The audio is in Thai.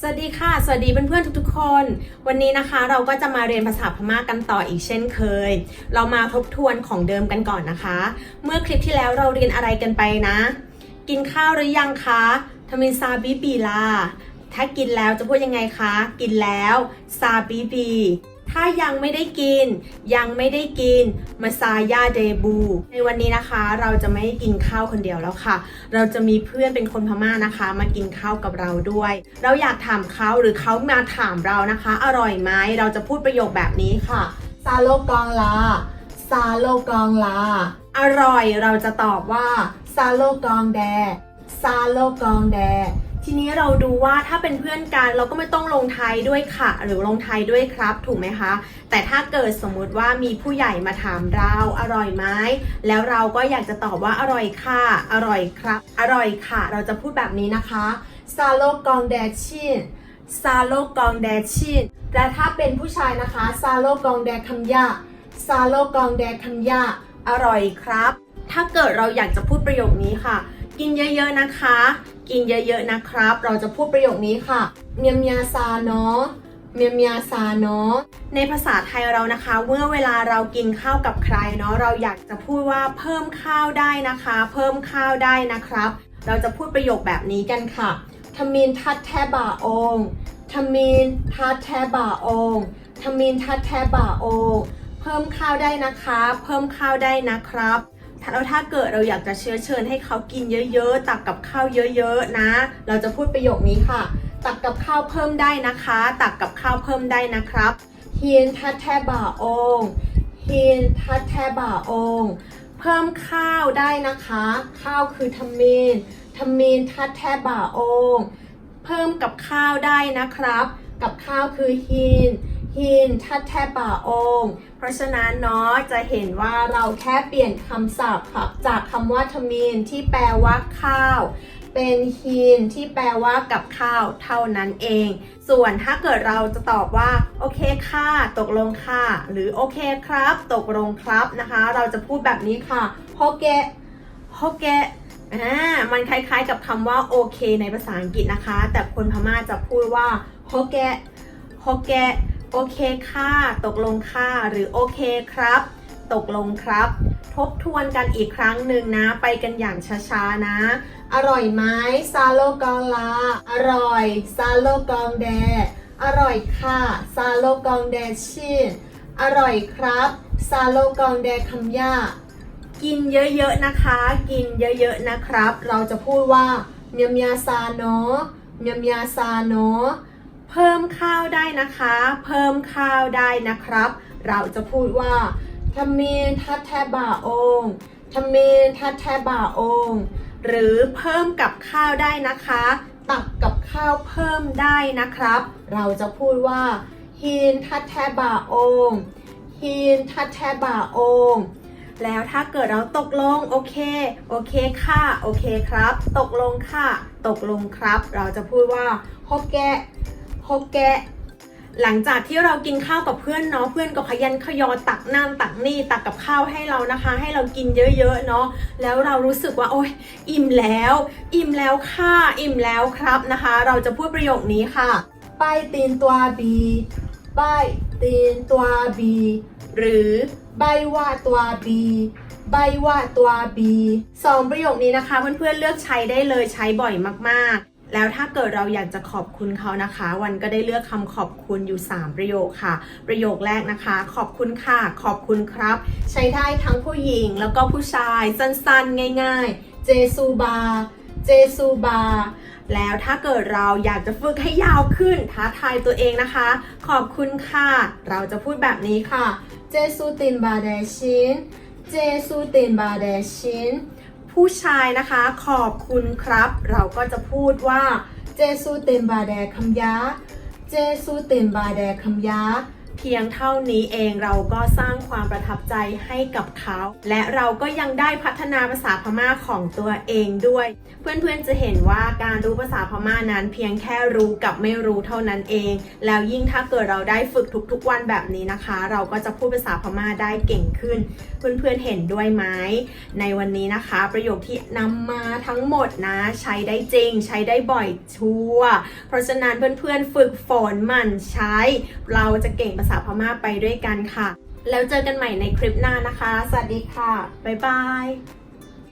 สวัสดีค่ะ สวัสดีเพื่อนๆทุกๆคน วันนี้นะคะเราก็จะมาเรียนภาษาพม่ากกันต่ออีกเช่นเคย เรามาทบทวนของเดิมกันก่อนนะคะ เมื่อคลิปที่แล้วเราเรียนอะไรกันไปนะ กินข้าวหรือยังคะทมินซาบิบีลาถ้ากินแล้วจะพูดยังไงคะ กินแล้วซาบิบี ถ้ายังไม่ได้กิน ยังไม่ได้กินมาซายาเดบู ในวันนี้นะคะ เราจะไม่กินข้าวคนเดียวแล้วค่ะ เราจะมีเพื่อนเป็นคนพม่านะคะ มากินข้าวกับเราด้วย เราอยากถามเขาหรือเขามาถามเรานะคะ อร่อยไหมเราจะพูดประโยคแบบนี้ค่ะซาโลกองลาซาโลกองลาอร่อยเราจะตอบว่าซาโลกองแดซาโลกองแด ทีนี้เราดูว่าถ้าเป็นเพื่อนกันเราก็ไม่ต้องลงท้ายด้วยค่ะ หรือลงท้ายด้วยครับ ถูกไหมคะ แต่ถ้าเกิดสมมุติว่ามีผู้ใหญ่มาถามเราอร่อยไหมแล้วเราก็อยากจะตอบว่าอร่อยค่ะ อร่อยครับ อร่อยค่ะ เราจะพูดแบบนี้นะคะซาโลกองแดชินซาโลกองแดชินและถ้าเป็นผู้ชายนะคะซาโลกองแดคำยะซาโลกองแดคำยะอร่อยครับ ถ้าเกิดเราอยากจะพูดประโยคนี้ค่ะ กินเยอะๆนะคะ กินเยอะๆนะครับ เราจะพูดประโยคนี้ค่ะ เมียมยาซาเนาะเมียมยาซาเนาะในภาษาไทยเรานะคะ เมื่อเวลาเรากินข้าวกับใครเนาะเราอยากจะพูดว่าเพิ่มข้าวได้นะคะ เพิ่มข้าวได้นะครับ เราจะพูดประโยคแบบนี้กันค่ะทมินทัดแทบาองทมินทัดแทบาองทมินทัดแทบาองเพิ่มข้าวได้นะคะ เพิ่มข้าวได้นะครับ แล้วถ้าเกิดเราอยากจะเชื้อเชิญให้เขากินเยอะๆ ตักกับข้าวเยอะๆนะ เราจะพูดประโยคนี้ค่ะ ตักกับข้าวเพิ่มได้นะคะ ตักกับข้าวเพิ่มได้นะครับเฮียนทัดแทบ่าองเฮียนทัดแทบ่าองเพิ่มข้าวได้นะคะ ข้าวคือทมินทมินทัดแทบ่าองเพิ่มกับข้าวได้นะครับ กับข้าวคือฮิน ฮินทัดแทบาองเพราะฉะนั้นเนาะจะเห็นว่าเราแค่เปลี่ยนคำศัพท์ค่ะจากคำว่าทมินที่แปลว่าข้าว เป็นฮีนที่แปลว่ากับข้าวเท่านั้นเอง ส่วนถ้าเกิดเราจะตอบว่าโอเคค่ะตกลงค่ะ หรือโอเคครับ ตกลงครับนะคะ เราจะพูดแบบนี้ค่ะโฮเกะโฮเกะอ่ามันคล้ายๆกับคำว่าโอเคในภาษาอังกฤษนะคะ แต่คนพม่าจะพูดว่าโฮเกะโฮเกะ โอเคค่ะ ตกลงค่ะ หรือโอเคครับ ตกลงครับ ทบทวนกันอีกครั้งหนึ่งนะ ไปกันอย่างช้าๆนะ อร่อยไหมซาโลกองลา อร่อยซาโลกองแด อร่อยค่ะซาโลกองแดชินอร่อยครับซาโลกองแดคำย่ากินเยอะๆนะคะ กินเยอะๆนะครับ เราจะพูดว่าเมียมยาซาโนเมียมยาซาโน เพิ่มข้าวได้นะคะ เพิ่มข้าวได้นะครับ เราจะพูดว่าทมินทัดแทบาองทมินทัดแทบาองหรือเพิ่มกับข้าวได้นะคะ ตักกับข้าวเพิ่มได้นะครับ เราจะพูดว่าฮินทัดแทบาองฮินทัดแทบาองแล้วถ้าเกิดเราตกลงโอเค โอเคค่ะ โอเคครับ ตกลงค่ะ ตกลงครับ เราจะพูดว่าโฮแกะโฮแกะ หลังจากที่เรากินข้าวกับเพื่อนเนาะเพื่อนก็ขยันขยอตักน้ำตักนี่ตักกับข้าวให้เรานะคะ ให้เรากินเยอะๆเนาะแล้วเรารู้สึกว่าโอ๊ยอิ่มแล้ว อิ่มแล้วค่ะอิ่มแล้วครับนะคะ เราจะพูดประโยคนี้ค่ะป้ายตีนตัวบีป้ายตีนตัวบีหรือใบว่าตัวบีใบว่าตัวบีสองประโยคนี้นะคะเพื่อนๆเลือกใช้ได้เลยใช้บ่อยมากๆ แล้วถ้าเกิดเราอยากจะขอบคุณเขานะคะ วันก็ได้เลือกคำขอบคุณอยู่ 3 ประโยคค่ะ ประโยคแรกนะคะ ขอบคุณค่ะ ขอบคุณครับ ใช้ได้ทั้งผู้หญิงแล้วก็ผู้ชายสั้นๆ ง่ายๆ เจซูบาเจซูบาแล้วถ้าเกิดเราอยากจะฝึกให้ยาวขึ้นท้าทายตัวเองนะคะ ขอบคุณค่ะ เราจะพูดแบบนี้ค่ะ เจซูตินบาเดชิน เจซูตินบาเดชิน ผู้ชายนะคะ ขอบคุณครับ เราก็จะพูดว่าเจซูตินบาแดคำยาเจซูตินบาแดคำยา พียงเท่านี้เองเราก็สร้างความประทับใจให้กับเขา และเราก็ยังได้พัฒนาภาษาพม่าของตัวเองด้วย เพื่อนๆจะเห็นว่าการรู้ภาษาพม่านั้นเพียงแค่รู้กับไม่รู้เท่านั้นเอง แล้วยิ่งถ้าเกิดเราได้ฝึกทุกๆวันแบบนี้นะคะ เราก็จะพูดภาษาพม่าได้เก่งขึ้น เพื่อนๆเห็นด้วยไหมในวันนี้นะคะ ประโยคที่นำมาทั้งหมดนะ ใช้ได้จริง ใช้ได้บ่อยชัวเพราะฉะนั้นเพื่อนๆฝึกฝนมันใช้ เราจะเก่งภาษาพม่าไปด้วยกันค่ะ แล้วเจอกันใหม่ในคลิปหน้านะคะ สวัสดีค่ะ บ๊ายบาย